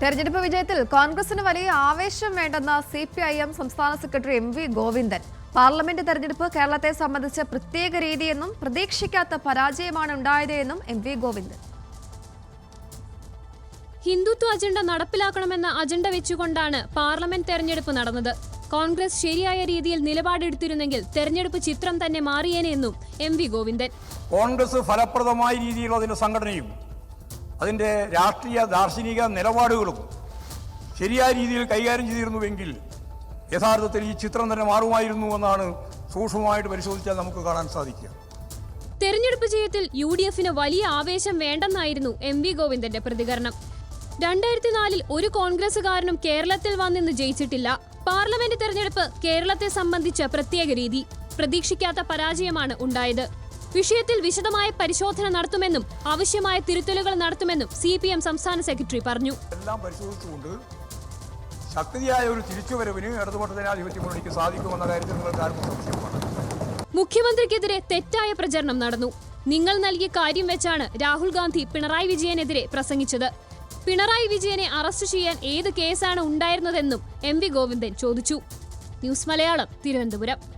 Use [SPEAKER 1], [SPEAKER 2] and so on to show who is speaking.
[SPEAKER 1] തെരഞ്ഞെടുപ്പ് വിജയത്തിൽ കോൺഗ്രസിന് വലിയ ആവേശം വേണ്ടെന്ന സി പി ഐ എം സംസ്ഥാന secretary M V Govindan. Parliament തെരഞ്ഞെടുപ്പ് കേരളത്തെ സംബന്ധിച്ച് പ്രത്യേക രീതിയെന്നും പ്രതീക്ഷിക്കാത്ത പരാജയമാണ് ഉണ്ടായതെന്നും M V Govindan.
[SPEAKER 2] Hindutva agenda നടപ്പിലാക്കണമെന്ന agenda വെച്ചുകൊണ്ടാണ് പാർലമെന്റ് തെരഞ്ഞെടുപ്പ് നടന്നത്. കോൺഗ്രസ് ശരിയായ രീതിയിൽ നിലപാടെടുത്തിരുന്നെങ്കിൽ തെരഞ്ഞെടുപ്പ് ചിത്രം തന്നെ മാറിയേനെന്നും എം വി ഗോവിന്ദൻ.
[SPEAKER 3] കോൺഗ്രസ് ഫലപ്രദമായ രീതിയിലുള്ള അതിന്റെ സംഘടനയും അതിന്റെ രാഷ്ട്രീയ ദാർശനിക നിലപാടുകളും ശരിയായ രീതിയിൽ കൈകാര്യം ചെയ്തിരുന്നുവെങ്കിൽ യഥാർത്ഥത്തിൽ ഈ ചിത്രം തന്നെ മാറുമായിരുന്നു എന്നാണ് സൂക്ഷ്മമായിട്ട് പരിശോധിച്ചാൽ നമുക്ക് കാണാൻ സാധിക്കുക.
[SPEAKER 2] തെരഞ്ഞെടുപ്പ് ജയത്തിൽ യു ഡി എഫിന് വലിയ ആവേശം വേണ്ടെന്നായിരുന്നു എം വി ഗോവിന്ദന്റെ പ്രതികരണം. രണ്ടായിരത്തി നാലിൽ ഒരു കോൺഗ്രസുകാരനും കേരളത്തിൽ വന്നിന്ന് ജയിച്ചിട്ടില്ല. പാർലമെന്റ് തെരഞ്ഞെടുപ്പ് കേരളത്തെ സംബന്ധിച്ച പ്രത്യേക രീതി. പ്രതീക്ഷിക്കാത്ത പരാജയമാണ് ഉണ്ടായത്. വിഷയത്തിൽ വിശദമായ പരിശോധന നടത്തുമെന്നും ആവശ്യമായ തിരുത്തലുകൾ നടത്തുമെന്നും സി പി എം സംസ്ഥാന സെക്രട്ടറി പറഞ്ഞു.
[SPEAKER 3] എല്ലാം പരിശോധിച്ചുകൊണ്ട് ശക്തിയായ ഒരു തിരിച്ചുവരവിന് ഇടതുപക്ഷ ജനാധിപത്യ മുന്നണിക്ക് സാധിക്കുമെന്ന കാര്യത്തിൽ നിങ്ങൾക്ക് ആർക്കും സംശയമാണ്
[SPEAKER 2] മുഖ്യമന്ത്രിക്കെതിരെ തെറ്റായ പ്രചരണം നടന്നു. നിങ്ങൾ നൽകിയ കാര്യം വെച്ചാണ് രാഹുൽ ഗാന്ധി പിണറായി വിജയനെതിരെ പ്രസംഗിച്ചത്. പിണറായി വിജയനെ അറസ്റ്റ് ചെയ്യാൻ ഏത് കേസാണ് ഉണ്ടായിരുന്നതെന്നും എം വി ഗോവിന്ദൻ ചോദിച്ചു. ന്യൂസ് മലയാളം തിരുവനന്തപുരം.